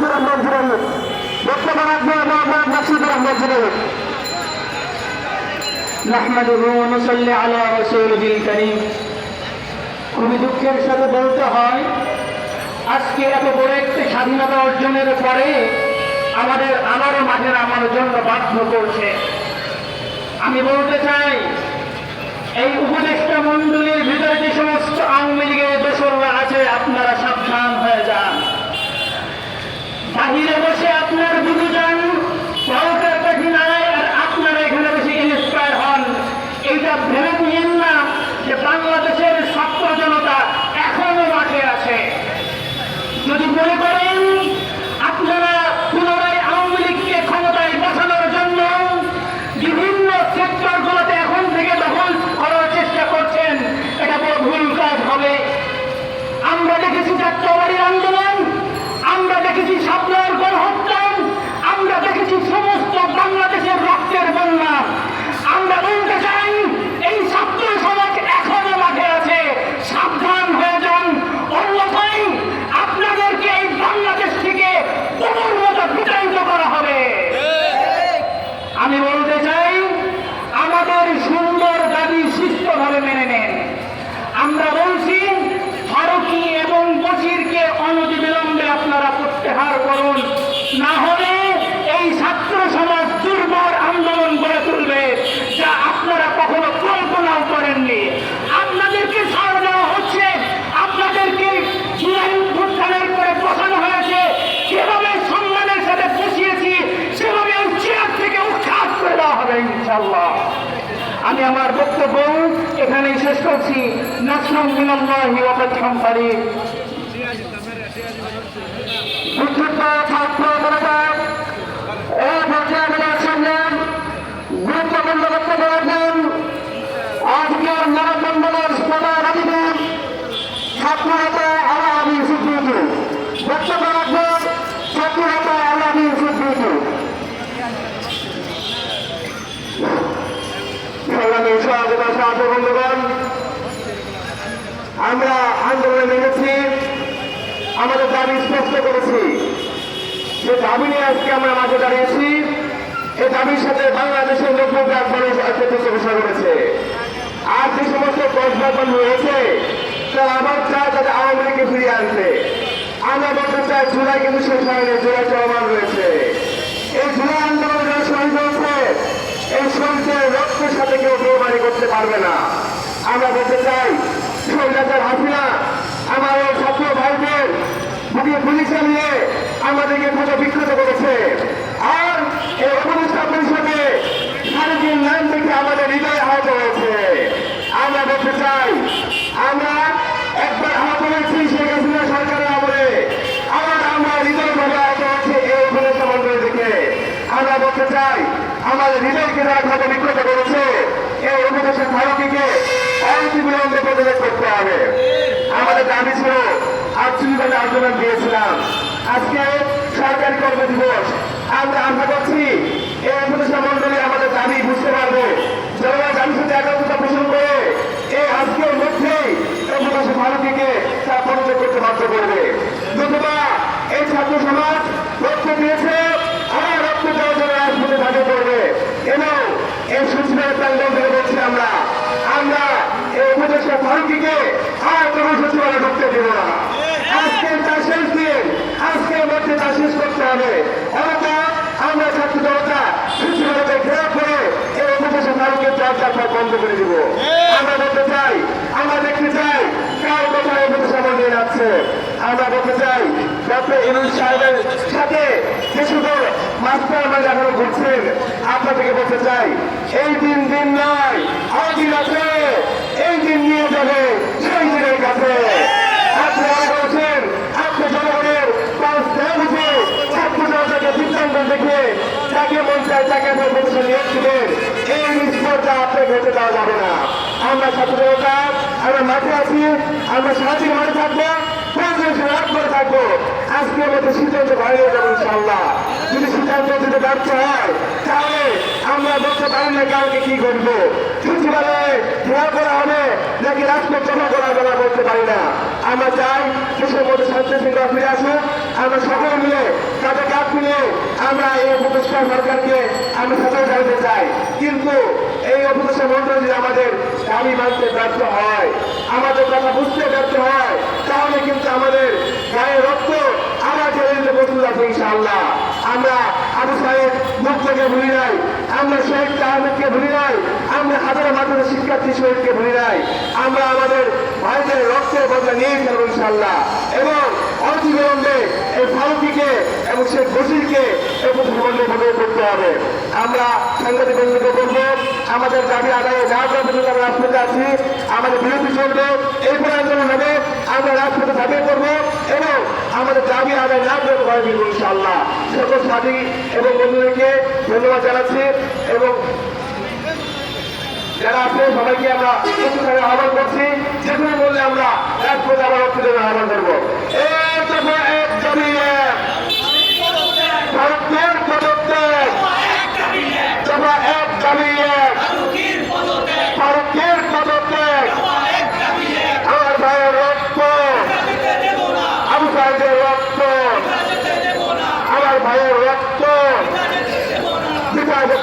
মাসুদুর রহমান জুনাইদ বক্তব্য রাখবে মোহাম্মদ মাসুদুর রহমান নাহমাদুহু ওয়া নুসাল্লি আলা রাসূলিহিল কারীম। খুবই দুঃখের সাথে বলতে হয়, আজকে এত বড় একটি স্বাধীনতা অর্জনের পরে আমাদের আবারও মাঠের আমার জন্য বাধ্য করছে। আমি বলতে চাই, এই উপদেষ্টা মণ্ডলীর ভিতরে যে সমস্ত আওয়ামী লীগের দোসররা আছে, আপনারা সাবধান হয়ে যান। বাহিরে বসে আপনার বুঝু যান সরকার কাঠি নাই আর আপনারা এখানে বসে ইন্সপায়ার হন এইটা ভেবে নিয়েন না যে বাংলাদেশের ছাত্র জনতা এখনও মাঠে আছে যদি মনে করেন আপনারা পুনরায় আওয়ামী লীগকে ক্ষমতায় বসানোর জন্য বিভিন্ন সেক্টরগুলোতে এখন থেকে দখল করার চেষ্টা করছেন এটা বড় ভুল কাজ হবে আমরা দেখেছি যাত্রাবাড়ির আন্দোলন আমরা দেখেছি সাপলার গণহত্যা আমরা দেখেছি সমস্ত বাংলাদেশের রক্তের বন্যা আমরা বলতে চাই এই ছাত্র সমাজ এখনও মাঠে আছে সাবধান হয়ে যান অন্যথায় আপনাদেরকে এই বাংলাদেশ থেকে কোমর মতো বিতাড়িত করা হবে আমি বলতে চাই আমাদের সুন্দর দাবি সুস্থভাবে মেনে নেন আমরা বলছি ফারুকি এবং বশিরকে অনতিবিলম্বে আপনারা প্রত্যাহার করুন না হলে এই ছাত্র সমাজ দুর্বল আন্দোলন গড়ে তুলবে যা আপনারা কখনো কল্পনাও করেননি আপনাদেরকে ছাড় দেওয়া হচ্ছে আপনাদেরকে জুলাই উত্থানের করে বসানো হয়েছে যেভাবে সম্মানের সাথে বসিয়েছি সেভাবে ওই চেয়ার থেকে উৎখাত করে দেওয়া হবে ইনশাল্লাহ আমি আমার বক্তব্য এখানেই শেষ করছি। নাসরুম জনতা এই পর্যায়ে আমাদের সামনে গুরুত্বপূর্ণ বক্তব্য রাখবেন আজকের মানববন্ধনের প্রধান অতিথি ছাত্র নেতা আল্লাহ আবি সিদ্দিকী বক্তব্য রাখবেন ছাত্র নেতা আল্লাহ আবি সিদ্দিকী সংগ্রামী সহযোগিতা সাহায্য বন্ধুগণ আমরা আন্দোলনে নেমেছি। আমাদের দাবি স্পষ্ট করেছি। যে দাবি নিয়ে আজকে আমরা মাঠে দাঁড়িয়েছি এই দাবির সাথে বাংলাদেশের নব্বই মানুষ একত্রিত ঘোষণা করেছে। আর যে সমস্ত কসবাগন রয়েছে, তারা আবার চায় তাদের আওয়ামী লীগকে ফিরিয়ে আনতে। আমরা বলতে চাই, জুলাই কিন্তু শেষ হয়নি জুলাই চলমান রয়েছে। এই জুলাই আন্দোলন যারা শহীদ এই শহীদের রক্তের সাথে কেউ বেমানি করতে পারবে না। আমরা বলতে চাই শহীদাচার হাসিনা, আমার এই ছাত্র ভাইদের বুকে গুলি চালিয়ে আমাদেরকে পুজো বিকৃত করেছে। আর এই উপদেষ্টা পরিষদে সাড়ে তিন লাইন থেকে আমাদের আমাদের হৃদয়কে যারা ক্ষত বিকৃত করেছে, এই উপদেশের ভারতীকে অনতি বিলম্বে প্রতিরোধ করতে হবে। আমাদের দাবি ছিল, আঞ্চলিকভাবে আন্দোলন দিয়েছিলাম আজকে সরকারি কর্ম দিবস। আমরা আশা করছি এই উপদেষ্টা মন্ডলী আমাদের দাবি বুঝতে পারবে। জনগণ দাবির সাথে একাত্মতা পোষণ করে এই আজকের মধ্যেই এই উপদেশের ভারতীকে পরিচয় করতে বাধ্য করবে। নতুবা এই ছাত্র সমাজ রক্ত দিয়েছে আমার রক্ত দেওয়ার জন্য রাজপথে ধার্য করবে এবং এই আমরা। আমরা এই উপদেষ্টা ফারুকিকে আর কোনো শেষ দিন আজকের শেষ করতে আমরা ছাত্র জনতা সচিবালয়কে ঘেরাও করে এই চর্চা বন্ধ করে দিব। আমরা বলতে চাই, আমরা দেখতে চাই কার কথা এই উপদেষ্টা মন্দিরে যাচ্ছে। আমরা বলতে চাই সাথে শুধু মাস্টার আমরা এখনও ঘুরছেন। আপনাদেরকে বলতে চাই, এই দিন দিন আর দিন আছে, এই দিন নিয়ে যাবে সেই দিনের কাছে। করছেন আপনি জনগণের পাঁচ ছাত্র জনতাকে দেখে যাকে মন তাকে আপনি প্রতিষ্ঠান নিয়োগ এই নিষ্পত্তা আপনাকে হতে দেওয়া যাবে না। আমরা ছাত্র আমরা মাঠে আছি, আমরা সারাদিন মাঠে থাকব। আমরা বলতে পারি না কালকে কি করব সচিবালয়ে ঘেরা করা হবে, নাকি রাজপথ জমা করা হবে না বলতে পারি না। আমরা চাই দেশের মধ্যে শান্তি শৃঙ্খলা ফিরে আসুক, আমরা সকলে মিলে আমরা এই উপদেষ্টা সরকারকে আমরা সাথে জানতে চাই। কিন্তু এই উপদেষ্টা মন্ত্রী যদি আমাদের দাবি মানতে ব্যর্থ হয়, আমাদের কথা বুঝতে ব্যর্থ হয়, তাহলে কিন্তু আমাদের গায়ে রক্ত আমার জেলে বসে আছে ইনশাআল্লাহ আমরা আবু সাহেব মুক্তকে ভুলি নাই। আমরা শেখ তাহমেদকে ভুলি নাই। আমরা হাজারো মাধ্যমে শিক্ষার্থী শহীদকে ভুলি নাই। আমরা আমাদের ভাইদের রক্তের বদলা নিয়ে ফেলব ইনশাআল্লাহ। এবং অতিবিলম্বে এই ফারুকিকে এবং শেখ বসিরকে এই প্রতিবন্ধে ভাবে করতে হবে। আমরা সাংবাদিক বন্ধুকে বলব, আমাদের দাবি আদায় না করা পর্যন্ত আমরা রাজপথে আছি, আমাদের বিরতি চলবে এরপরে আন্দোলন হবে, আমরা রাজপথে দাবি করব এবং আমাদের দাবি আদায় না করে ঘরে ফিরবো ইনশাআল্লাহ। সকল সাথী এবং বন্ধুদেরকে ধন্যবাদ জানাচ্ছি এবং যারা আছে, সবাইকে আমরা উচ্চতায় আহ্বান করছি যেখানে বললে আমরা রাজপথে আবার উচ্চতায় আহ্বান করব। এক এক দাবি এক ভারতের পদত্যাগ দফা এক দাবি এক ভারতের পদত্যাগ আমার ভাইয়ের রক্ত আবু সাহেবের রক্ত আমার ভাইয়ের রক্ত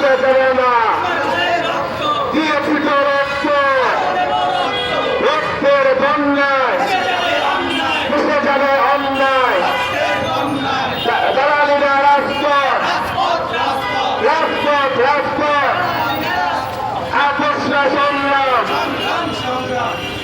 করতে না।